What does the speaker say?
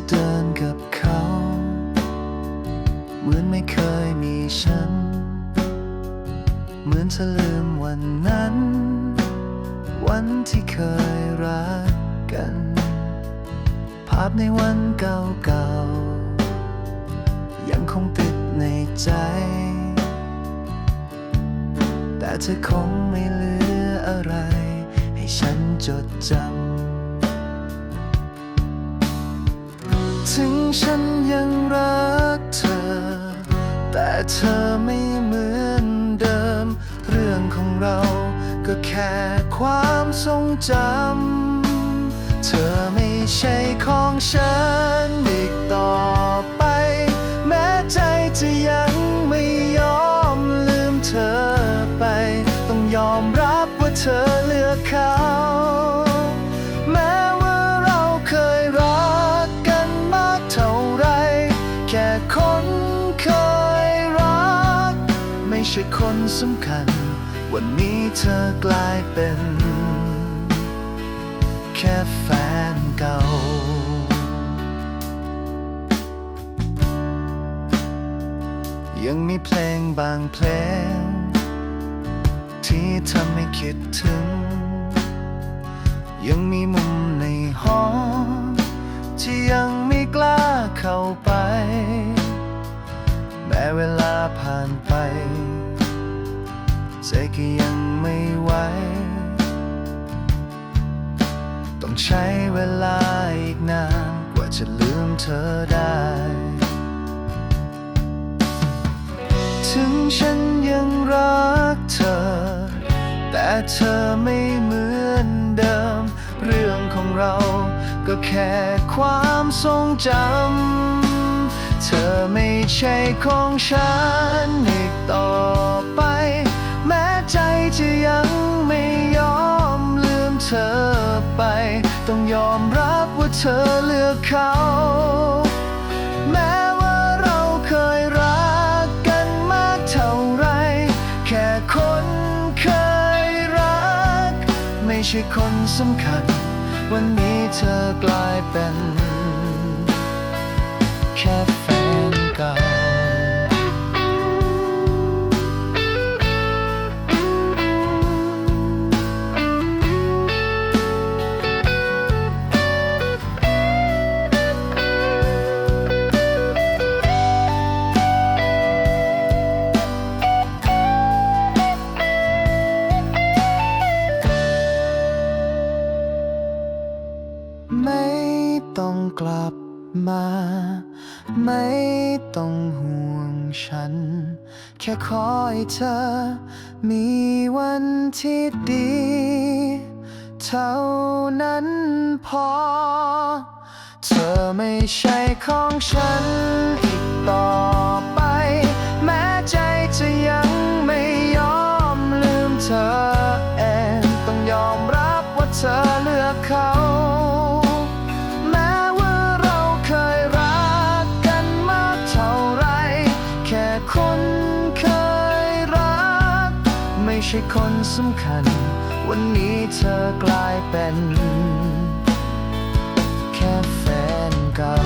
จะเดินกับเขา เหมือนไม่เคยมีฉัน เหมือนเธอลืมวันนั้น วันที่เคยรักกัน ภาพในวันเก่าๆ ยังคงติดในใจ แต่เธอคงไม่เหลืออะไร ให้ฉันจดจำ ถึงฉันยังรักเธอ แต่เธอไม่เหมือนเดิม เรื่องของเราก็แค่ความทรงจำ เธอไม่ใช่ของฉันอีกต่อไป แม้ใจจะยังไม่ยอมลืมเธอไป ต้องยอมรับว่าเธอเลือกเขา ใช่คนสำคัญ วันนี้เธอกลายเป็น แค่แฟนเก่า ยังมีเพลงบางเพลง ที่ทำให้คิดถึงยัง เวลาผ่านไป ใจก็ยังไม่ไหว ต้องใช้เวลาอีกนานกว่าจะลืมเธอได้ ถึงฉันยังรักเธอ แต่เธอไม่เหมือนเดิม เรื่องของเราก็แค่ความทรงจำ เธอไม่ใช่ของฉันอีกต่อไป แม้ใจจะยังไม่ยอมลืมเธอไป ต้องยอมรับว่าเธอเลือกเขาแม้ว่าเราเคยรักกันมากเท่าไรแค่คนเคยรักไม่ใช่คนสำคัญ วันนี้เธอกลายเป็น แค่ ไม่ต้องกลับมา ไม่ต้องห่วงฉัน แค่ขอให้เธอ มีวันที่ดี เท่านั้นพอ เธอไม่ใช่ของฉันอีกต่อ ช่คนสำคัญ วันนี้เธอกลายเป็น แค่แฟนเก่า